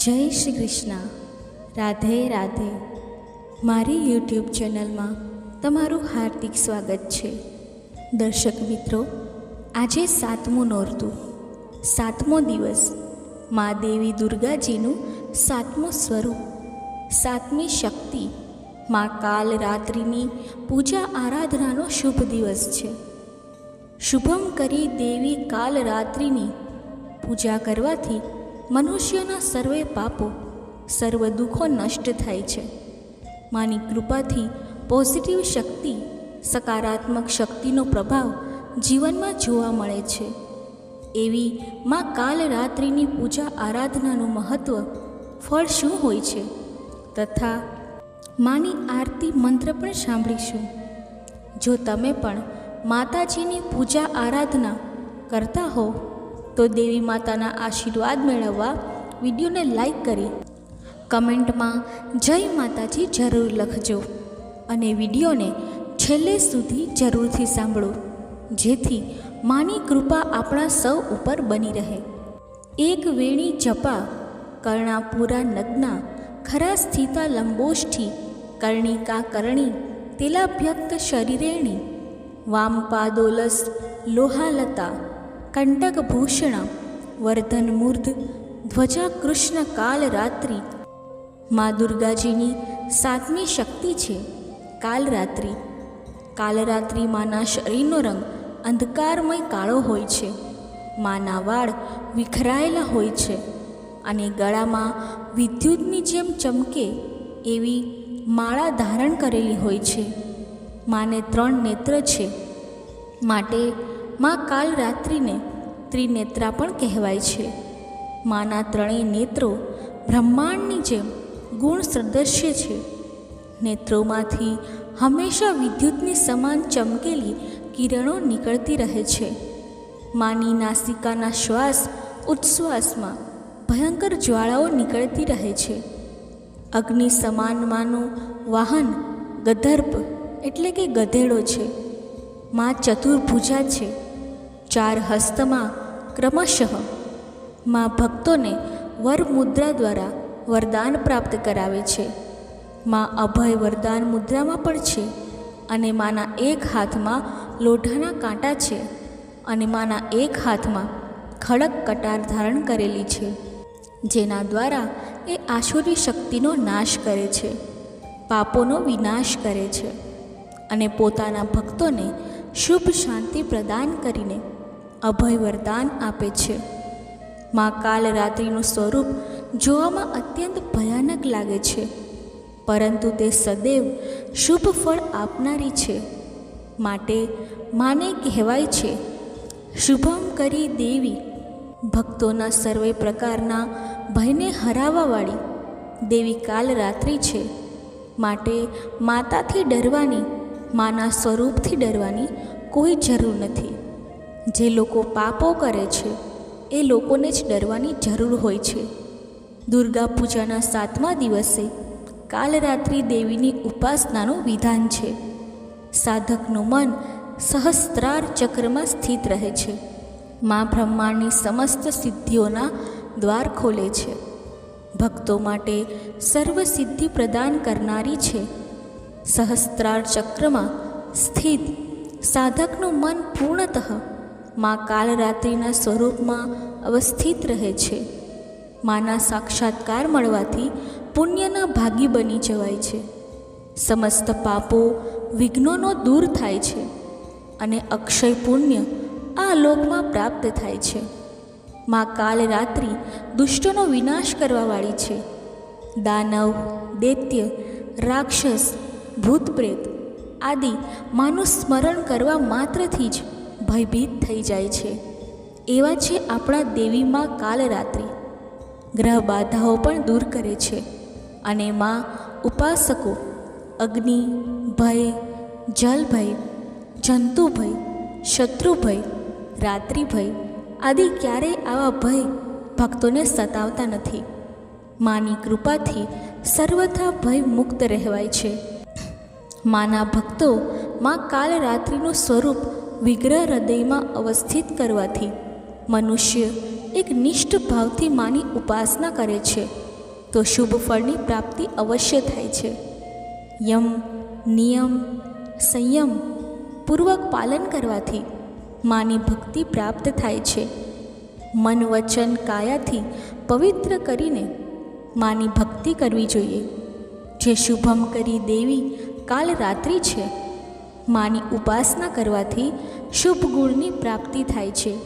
જય શ્રી કૃષ્ણ. રાધે રાધે. મારી યુટ્યુબ ચેનલમાં તમારું હાર્દિક સ્વાગત છે. દર્શક મિત્રો, આજે સાતમું નોરતું. સાતમો દિવસ. મા દેવી દુર્ગાજીનું સાતમું સ્વરૂપ. સાતમી શક્તિ. મા કાલ રાત્રિની પૂજા આરાધનાનો શુભ દિવસ છે. શુભમ કરી દેવી કાલ રાત્રિની પૂજા કરવાથી મનુષ્યના સર્વે પાપો, સર્વ દુઃખો નષ્ટ થાય છે. માની કૃપાથી પોઝિટિવ શક્તિ, સકારાત્મક શક્તિનો પ્રભાવ જીવનમાં જોવા મળે છે. એવી માં કાલ રાત્રિની પૂજા આરાધનાનું મહત્ત્વ ફળ શું હોય છે? તથા માની આરતી મંત્ર પણ સાંભળીશું. જો તમે પણ માતાજીની પૂજા આરાધના કરતા હો તો દેવી માતાના આશીર્વાદ મેળવવા વિડીયોને લાઈક કરી કમેન્ટમાં જય માતાજી જરૂર લખજો અને વિડીયોને છેલ્લે સુધી જરૂરથી સાંભળો, જેથી માની કૃપા આપણા સૌ ઉપર બની રહે. એક વેણી જપા કર્ણાપુરા નગ્ના ખરા સ્થિતા લંબોષ્ઠી, કર્ણિકા કરણી, તેલાભ્યક્ત શરીરેણી, વામપાદોલસ, લોહાલતા કંટકભૂષણ વર્ધનમૂર્ધ ધ્વજા કૃષ્ણ કાલ રાત્રિ મા દુર્ગાજીની સાતમી શક્તિ છે કાલરાત્રિ કાલરાત્રિ માના શરીરનો રંગ અંધકારમય કાળો હોય છે માના વાળ વિખરાયેલા હોય છે અને ગળામાં વિદ્યુતની જેમ ચમકે એવી માળા ધારણ કરેલી હોય છે માને ત્રણ નેત્ર છે માટે મા કાલ રાત્રિને ત્રિનેત્રા પણ કહેવાય છે. માના ત્રણેય નેત્રો બ્રહ્માંડની જેમ ગુણ સદૃશ્ય છે. નેત્રોમાંથી હંમેશા વિદ્યુતની સમાન ચમકેલી કિરણો નીકળતી રહે છે. માની નાસિકાના શ્વાસ ઉચ્છ્વાસમાં ભયંકર જ્વાળાઓ નીકળતી રહે છે. અગ્નિ સમાન માનું વાહન ગધર્પ એટલે કે ગધેડો છે. મા ચતુર્ભુજા છે. ચાર હસ્તમાં ક્રમશઃ મા ભક્તોને વરમુદ્રા દ્વારા વરદાન પ્રાપ્ત કરાવે છે. મા અભય વરદાન મુદ્રામાં પણ છે અને માના એક હાથમાં લોઢાના કાંટા છે અને માના એક હાથમાં ખડક કટાર ધારણ કરેલી છે, જેના દ્વારા એ આસુરી શક્તિનો નાશ કરે છે, પાપોનો વિનાશ કરે છે અને પોતાના ભક્તોને શુભ શાંતિ પ્રદાન કરીને અભય વરદાન આપે છે. મા કાલ રાત્રિનું સ્વરૂપ જોવામાં અત્યંત ભયાનક લાગે છે. પરંતુ તે સદૈવ શુભ ફળ આપનારી છે. માટે માને કહેવાય છે, શુભમ કરી દેવી. ભક્તોના સર્વે પ્રકારના ભયને હરાવવાવાળી દેવી કાલ રાત્રિ છે. માટે માતાથી ડરવાની, માના સ્વરૂપથી ડરવાની કોઈ જરૂર નથી. જે લોકો પાપો કરે છે, એ લોકોને જ ડરવાની જરૂર હોય છે. દુર્ગા પૂજાના સાતમા દિવસે કાલરાત્રિ દેવીની ઉપાસનાનું વિધાન છે. સાધકનું મન સહસ્ત્રાર ચક્રમાં સ્થિત રહે છે. મા બ્રહ્માંડની સમસ્ત સિદ્ધિઓના દ્વાર ખોલે છે. ભક્તો માટે સર્વ સિદ્ધિ પ્રદાન કરનારી છે. સહસ્ત્રાર ચક્રમાં સ્થિત સાધકનું મન પૂર્ણતઃ મા કાલરાત્રિના સ્વરૂપમાં અવસ્થિત રહે છે. માના સાક્ષાત્કાર મળવાથી પુણ્યના ભાગી બની જવાય છે. સમસ્ત પાપો વિઘ્નોનો દૂર થાય છે અને અક્ષય પુણ્ય આ લોકમાં પ્રાપ્ત થાય છે. મા કાલરાત્રિ દુષ્ટોનો વિનાશ કરવાવાળી છે. દાનવ, દૈત્ય, રાક્ષસ ભૂત પ્રેત આદિ માનું સ્મરણ કરવા માત્રથી જ ભયભીત થઈ જાય છે. એવા છે આપણા દેવી માં કાલરાત્રિ. ગ્રહ બાધાઓ પણ દૂર કરે છે અને માં ઉપાસકો, અગ્નિ, ભય, જલ ભય, જંતુ ભય, શત્રુ ભય, રાત્રિ ભય આદિ ક્યારેય આવા ભય ભક્તોને સતાવતા નથી. માની કૃપાથી સર્વથા ભય મુક્ત રહેવાય છે. માના ભક્તો માં કાલરાત્રિનું સ્વરૂપ વિગ્રહ હૃદયમાં અવસ્થિત કરવાથી મનુષ્ય એક નિષ્ઠ ભાવથી માની ઉપાસના કરે છે, તો શુભ ફળની પ્રાપ્તિ અવશ્ય થાય છે. યમ, નિયમ, સંયમ, પૂર્વક પાલન કરવાથી માની ભક્તિ પ્રાપ્ત થાય છે. મન વચન કાયાથી પવિત્ર કરીને માની ભક્તિ કરવી જોઈએ. જે શુભમ કરી દેવી કાલ રાત્રિ છે, માની ઉપાસના કરવાથી શુભ ગુણની પ્રાપ્તિ થાય છે.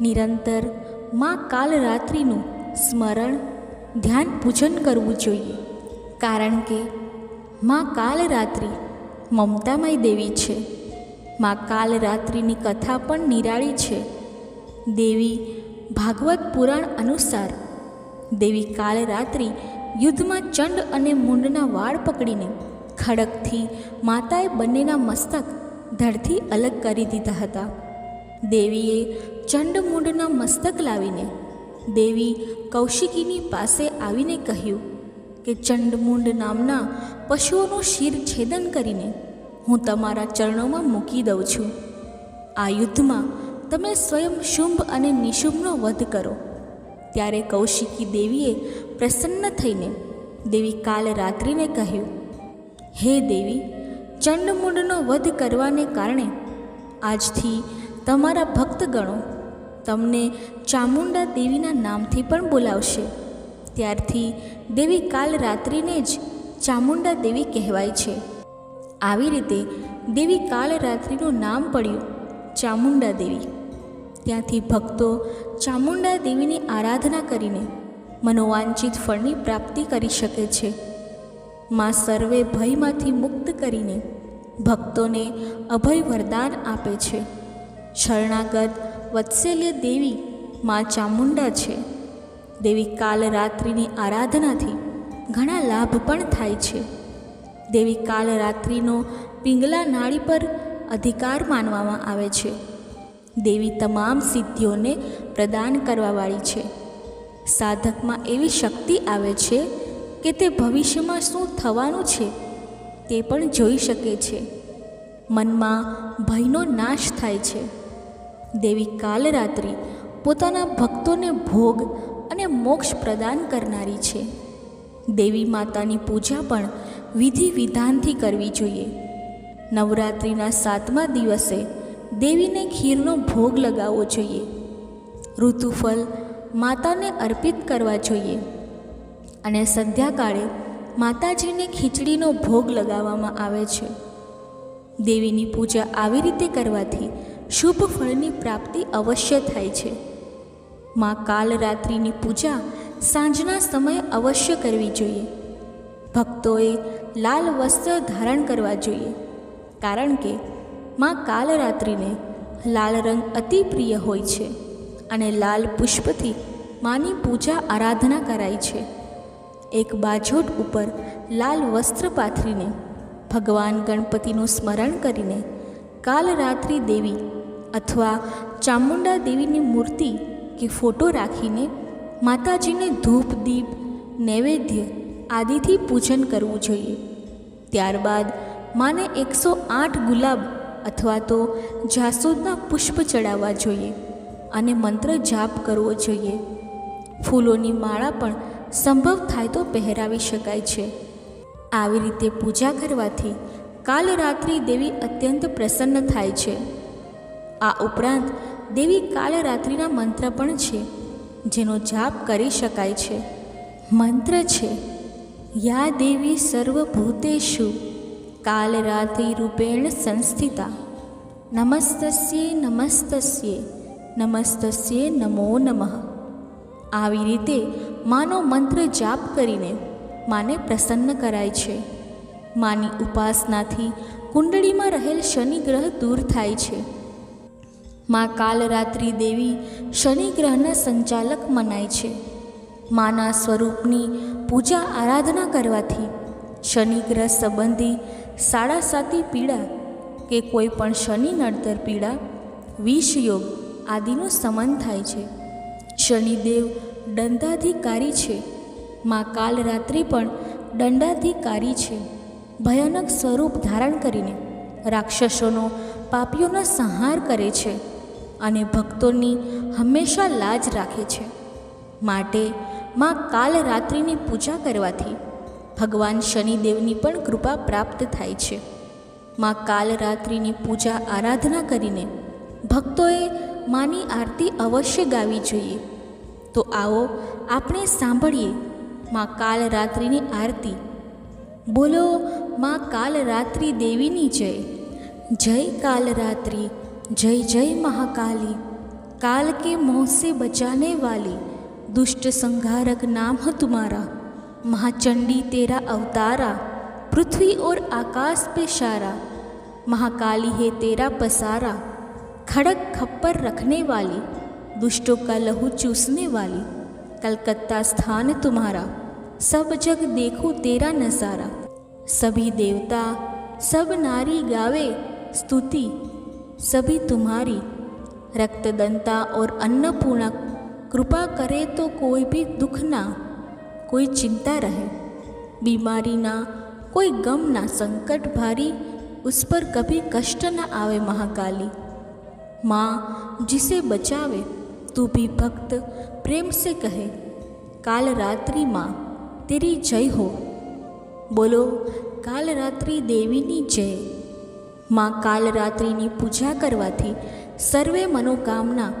નિરંતરમાં કાલ રાત્રિનું સ્મરણ, ધ્યાન પૂજન કરવું જોઈએ. કારણ કે માં કાલ રાત્રિ મમતામય દેવી છે. માં કાલ રાત્રિની કથા પણ નિરાળી છે. દેવી ભાગવત પુરાણ અનુસાર દેવી કાલ રાત્રિ યુદ્ધમાં ચંડ અને મુંડના વાળ પકડીને ખડકથી માતાએ બંનેના મસ્તક ધડથી અલગ કરી દીધા હતા. દેવીએ ચંડમુંડના મસ્તક લાવીને દેવી કૌશિકીની પાસે આવીને કહ્યું કે ચંડમુંડ નામના પશુઓનું શિર છેદન કરીને હું તમારા ચરણોમાં મૂકી દઉં છું. આ યુદ્ધમાં તમે સ્વયં શુંભ અને નિશુંભનો વધ કરો. ત્યારે કૌશિકી દેવીએ પ્રસન્ન થઈને દેવી કાલ રાત્રિને કહ્યું, હે દેવી ચંડમુંડનો વધ કરવાને કારણે આજથી તમારા ભક્તગણો તમને ચામુંડા દેવીના નામથી પણ બોલાવશે. ત્યારથી દેવી કાલ રાત્રિને જ ચામુંડા દેવી કહેવાય છે. આવી રીતે દેવી કાલ રાત્રિનું નામ પડ્યું ચામુંડા દેવી. ત્યાંથી ભક્તો ચામુંડા દેવીની આરાધના કરીને મનોવાંછિત ફળની પ્રાપ્તિ કરી શકે છે. માં સર્વે ભયમાંથી મુક્ત કરીને ભક્તોને અભય વરદાન આપે છે. શરણાગત વત્સલ્ય દેવી માં ચામુંડા છે. દેવી કાલ રાત્રિની આરાધનાથી ઘણા લાભ પણ થાય છે. દેવી કાલ રાત્રિનો પિંગલા નાળી પર અધિકાર માનવામાં આવે છે. દેવી તમામ સિદ્ધિઓને પ્રદાન કરવાવાળી છે. સાધકમાં એવી શક્તિ આવે છે કે તે ભવિષ્યમાં શું થવાનું છે તે પણ જોઈ શકે છે. મનમાં ભયનો નાશ થાય છે. દેવી કાલરાત્રિ પોતાના ભક્તોને ભોગ અને મોક્ષ પ્રદાન કરનારી છે. દેવી માતાની પૂજા પણ વિધિ વિધાનથી કરવી જોઈએ. નવરાત્રિના સાતમા દિવસે દેવીને ખીરનો ભોગ લગાવવો જોઈએ. ઋતુફલ માતાને અર્પિત કરવા જોઈએ. અને સંધ્યાકાળે માતાજીને ખીચડીનો ભોગ લગાવવામાં આવે છે. દેવીની પૂજા આવી રીતે કરવાથી શુભ ફળની પ્રાપ્તિ અવશ્ય થાય છે. માં કાલરાત્રિની પૂજા સાંજના સમયે અવશ્ય કરવી જોઈએ. ભક્તોએ લાલ વસ્ત્ર ધારણ કરવા જોઈએ. કારણ કે માં કાલરાત્રિને લાલ રંગ અતિ પ્રિય હોય છે અને લાલ પુષ્પથી માની પૂજા આરાધના કરાય છે. એક બાજોટ ઉપર લાલ વસ્ત્ર પાથરીને ભગવાન ગણપતિનું સ્મરણ કરીને કાલરાત્રિ દેવી અથવા ચામુંડા દેવીની મૂર્તિ કે ફોટો રાખીને માતાજીને ધૂપ, દીપ, નૈવેદ્ય આદિથી પૂજન કરવું જોઈએ. ત્યારબાદ માને એકસો આઠ ગુલાબ અથવા તો જાસૂદના પુષ્પ ચડાવવા જોઈએ અને મંત્ર જાપ કરવો જોઈએ. ફૂલોની માળા પણ સંભવ થાય તો પહેરાવી શકાય છે. આવી રીતે પૂજા કરવાથી કાલરાત્રિ દેવી અત્યંત પ્રસન્ન થાય છે. આ ઉપરાંત દેવી કાલરાત્રિના મંત્ર પણ છે, જેનો જાપ કરી શકાય છે. મંત્ર છે, યા દેવી સર્વભૂતેષુ કાલરાત્રિ રૂપેણ સંસ્થિતા, નમસ્તસ્યે નમસ્તસ્યે નમસ્તસ્યે નમો નમઃ. આવી રીતે માનો મંત્ર જાપ કરીને માને પ્રસન્ન કરાય છે. માની ઉપાસનાથી કુંડળીમાં રહેલ શનિ ગ્રહ દૂર થાય છે. માં કાલરાત્રિ દેવી શનિ ગ્રહના સંચાલક મનાય છે. માના સ્વરૂપની પૂજા આરાધના કરવાથી શનિ ગ્રહ સંબંધી સાડા સાતી પીડા કે કોઈ પણ શનિ નડતર પીડા વિષયોગ આદિનું સમન થાય છે. શનિદેવ દંડાધિકારી છે. માં કાલરાત્રિ પણ દંડાધિકારી છે. ભયાનક સ્વરૂપ ધારણ કરીને રાક્ષસોનો પાપીઓનો સંહાર કરે છે અને ભક્તોની હંમેશા લાજ રાખે છે. માટે માં રાત્રિની પૂજા કરવાથી ભગવાન શનિદેવની પણ કૃપા પ્રાપ્ત થાય છે. માં કાલરાત્રિની પૂજા આરાધના કરીને ભક્તોએ માની આરતી અવશ્ય ગાવી જોઈએ. તો આવો આપણે સાંભળીએ માં કાલરાત્રિની આરતી બોલો માં કાલરાત્રિ દેવીની જય જય કાલરાત્રિ જય જય મહાકાલી काल के मोह से बचाने वाली दुष्ट संहारक नाम है तुम्हारा महाचंडी तेरा अवतारा पृथ्वी और आकाश पे शारा महाकाली है तेरा पसारा खड़क खप्पर रखने वाली दुष्टों का लहू चूसने वाली। कलकत्ता स्थान तुम्हारा, सब जग देखो तेरा नज़ारा। सभी देवता, सब नारी गावे स्तुति, सभी तुम्हारी। रक्तदंता और अन्नपूर्णा, कृपा करे तो कोई भी दुख ना, कोई चिंता रहे। बीमारी ना, कोई गम ना, संकट भारी, उस पर कभी कष्ट न आवे महाकाली। माँ जिसे बचावे તું ભી ભક્ત પ્રેમ સે કહે, કાલ રાત્રિ માં તેરી જય હો. બોલો, કાલ રાત્રિ દેવીની જય. માં કાલ રાત્રિની પૂજા કરવાથી સર્વે મનોકામના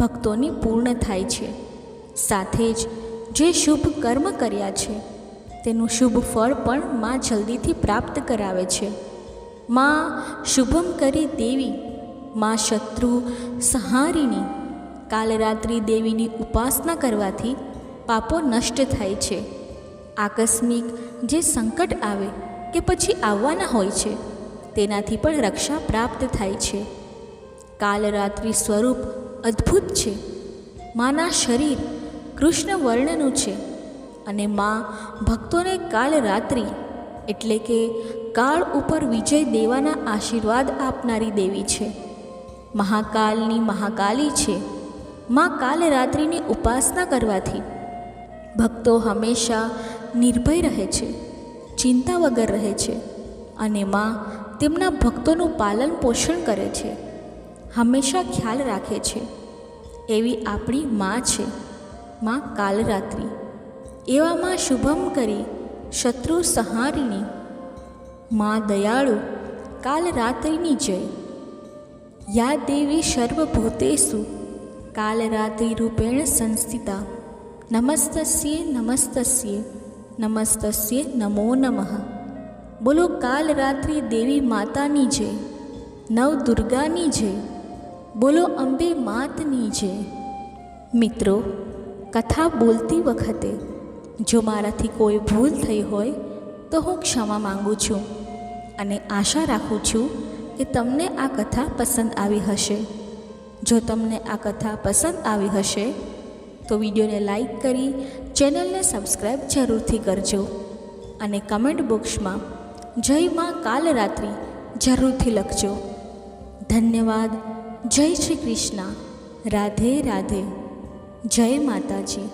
ભક્તોની પૂર્ણ થાય છે. સાથે જ જે શુભ કર્મ કર્યા છે, તેનું શુભ ફળ પણ માં જલ્દીથી પ્રાપ્ત કરાવે છે. માં, શુભમ કરી દેવી. માં શત્રુ, સહારીની કાલરાત્રિ દેવીની ઉપાસના કરવાથી પાપો નષ્ટ થાય છે. આકસ્મિક જે સંકટ આવે કે પછી આવવાના હોય છે, તેનાથી પણ રક્ષા પ્રાપ્ત થાય છે. કાલરાત્રિ સ્વરૂપ અદ્ભુત છે. માના શરીર કૃષ્ણ વર્ણનું છે અને મા ભક્તોને કાલરાત્રિ એટલે કે કાળ ઉપર વિજય દેવાના આશીર્વાદ આપનારી દેવી છે. મહાકાલની મહાકાલી છે. મા રાત્રિની ઉપાસના કરવાથી. ભક્તો હંમેશા નિર્ભય રહે છે, ચિંતા વગર રહે છે અને માં તેમના ભક્તોનું પાલન પોષણ કરે છે, હંમેશા ખ્યાલ રાખે છે. એવી આપણી માં છે, માં કાલરાત્રિ. એવામાં શુભમ કરી, શત્રુ સંહારિણી માં દયાળુ, કાલરાત્રિની જય. યા દેવી સર્વભૂતેષુ. કાલરાત્રિ રૂપેણ સંસ્થિતા નમસ્તસ્યે નમસ્તસ્યે નમસ્તસ્યે નમો નમઃ બોલો કાલ રાત્રિ દેવી માતાની છે નવ દુર્ગાની છે બોલો અંબે માતની છે મિત્રો કથા બોલતી વખતે જો મારાથી કોઈ ભૂલ થઈ હોય તો હું ક્ષમા માંગુ છું અને આશા રાખું છું કે તમને આ કથા પસંદ આવી હશે જો તમને આ કથા પસંદ આવી હશે, તો વિડીયોને લાઈક કરી ચેનલને સબસ્ક્રાઈબ જરૂરથી કરજો અને કમેન્ટ બોક્સમાં જય માં કાલરાત્રિ જરૂરથી લખજો. ધન્યવાદ. જય શ્રી કૃષ્ણ. રાધે રાધે. જય માતાજી.